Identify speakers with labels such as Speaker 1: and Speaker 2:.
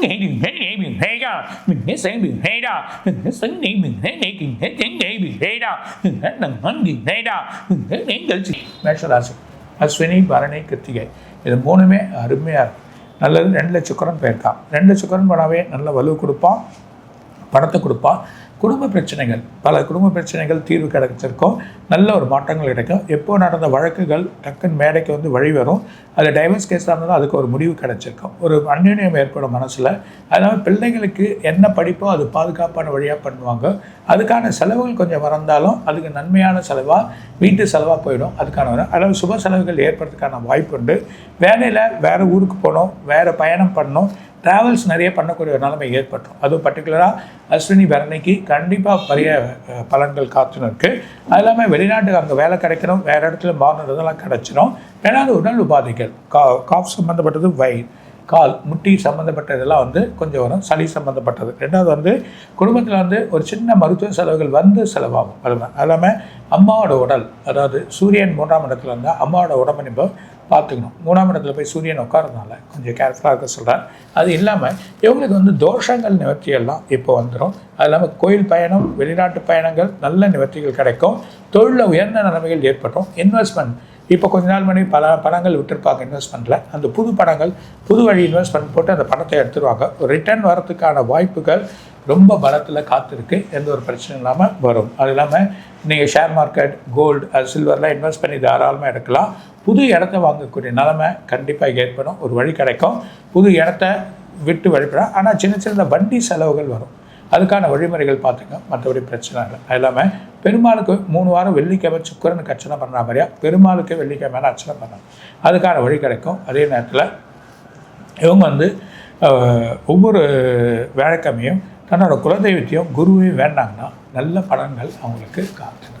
Speaker 1: nghĩ nghệ biển thế nghệ biển thế ra mình hết sáng biển thế ra mình hết sáng nghĩ biển thế nghĩ biển hết sáng nghĩ biển thế ra mình hết lần hắn biển thế ra mình hết đến gì மேஷராசி அஸ்வினி பரணி கிருத்திகை இது மூணுமே அருமையாக இருக்கும் நல்லது ரெண்டு லட்சம் Curran போயிருக்கான் ரெண்டு லட்சம் குரன் போனாவே நல்ல வலு கொடுப்பான் பணத்தை கொடுப்பான் குடும்ப பிரச்சனைகள் பல குடும்ப பிரச்சனைகள் தீர்வு கிடைச்சிருக்கும். நல்ல ஒரு மாற்றங்கள் கிடைக்கும். எப்போ நடந்த வழக்குகள் டக்குன்னு மேடைக்கு வந்து வழி வரும். அது டைவர்ஸ் கேஸாக இருந்தாலும் அதுக்கு ஒரு முடிவு கிடைச்சிருக்கும். ஒரு அந்யுன்யம் ஏற்படும் மனசில். அதனால் பிள்ளைங்களுக்கு என்ன படிப்போ அது பாதுகாப்பான வழியாக பண்ணுவாங்க. அதுக்கான செலவுகள் கொஞ்சம் வறந்தாலும் அதுக்கு நன்மையான செலவாக வீட்டு செலவாக போயிடும். அதுக்கான வரும். அதாவது சுப செலவுகள் ஏற்படுறதுக்கான வாய்ப்பு உண்டு. வேலையில் வேறு ஊருக்கு போகணும் வேறு பயணம் பண்ணணும். ட்ராவல்ஸ் நிறைய பண்ணக்கூடிய ஒரு நிலைமை ஏற்பட்டுரும் அதுவும் பர்டிகுலராக அஸ்வினி பரணிக்கு கண்டிப்பாக பெரிய பலன்கள் காத்துன்னு இருக்குது அது இல்லாமல் வெளிநாட்டுக்கு அங்கே வேலை கிடைக்கணும் வேறு இடத்துல மாறணும் இதெல்லாம் ஏன்னா ரெண்டாவது உடல் உபாதைகள். கா காஃப் சம்மந்தப்பட்டது வயிறு. கால் முட்டி சம்மந்தப்பட்டதெல்லாம் வந்து கொஞ்சம் வரும். சளி சம்மந்தப்பட்டது ரெண்டாவது வந்து குடும்பத்தில் வந்து ஒரு சின்ன மருத்துவ செலவுகள் வந்து செலவாகும். அது அது இல்லாமல் அம்மாவோட உடல் அதாவது சூரியன் மூன்றாம் இடத்துல இருந்தால் அம்மாவோட உடம்பை நம்ம பார்த்துக்கணும். மூணாம் இடத்துல போய் சூரியன் உட்காரதுனால கொஞ்சம் கேர்ஃபுல்லாக இருக்க சொல்கிறேன் அது இல்லாமல் இவங்களுக்கு வந்து தோஷங்கள் நிவர்த்தியெல்லாம் இப்போ வந்துடும் அது இல்லாமல் கோயில் பயணம் வெளிநாட்டு பயணங்கள் நல்ல நிவர்த்திகள் கிடைக்கும். தொழிலில் உயர்ந்த நிலைமைகள் ஏற்பட்டும் இன்வெஸ்ட்மெண்ட் இப்போ கொஞ்ச நாள் முன்னாடி பல படங்கள் விட்டுருப்பாங்க இன்வெஸ்ட்மெண்ட்டில் அந்த புது படங்கள் புது வழி இன்வெஸ்ட்மெண்ட் போட்டு அந்த பணத்தை எடுத்துருவாங்க. ரிட்டர்ன் வரத்துக்கான வாய்ப்புகள் ரொம்ப பலத்தில் காத்திருக்கு. எந்த ஒரு பிரச்சனையும் இல்லாமல் வரும். அது இல்லாமல் நீங்கள் ஷேர் மார்க்கெட் கோல்டு அது சில்வர்லாம் இன்வெஸ்ட் பண்ணி தாராளமாக எடுக்கலாம். புது இடத்த வாங்கக்கூடிய நிலைமை கண்டிப்பாக ஏற்படும். ஒரு வழி கிடைக்கும். புது இடத்த விட்டு வழிபடும் ஆனால் சின்ன சின்ன வண்டி செலவுகள் வரும். அதுக்கான வழிமுறைகள் பார்த்துங்க. மற்றபடி பிரச்சனை இல்லை. அது இல்லாமல் பெருமாளுக்கு மூணு வாரம் வெள்ளிக்கிழமை சுக்கரனுக்கு அர்ச்சனை பண்ணுற மாதிரியா பெருமாளுக்கு வெள்ளிக்கிழமை அர்ச்சனை பண்ணணும் அதுக்கான வழி கிடைக்கும். அதே நேரத்தில் இவங்க வந்து ஒவ்வொரு வேலைக்கிழமையும் தன்னோட குலதெய்வத்தையும் குருவையும் வேண்டாங்கன்னா நல்ல படங்கள் அவங்களுக்கு காத்து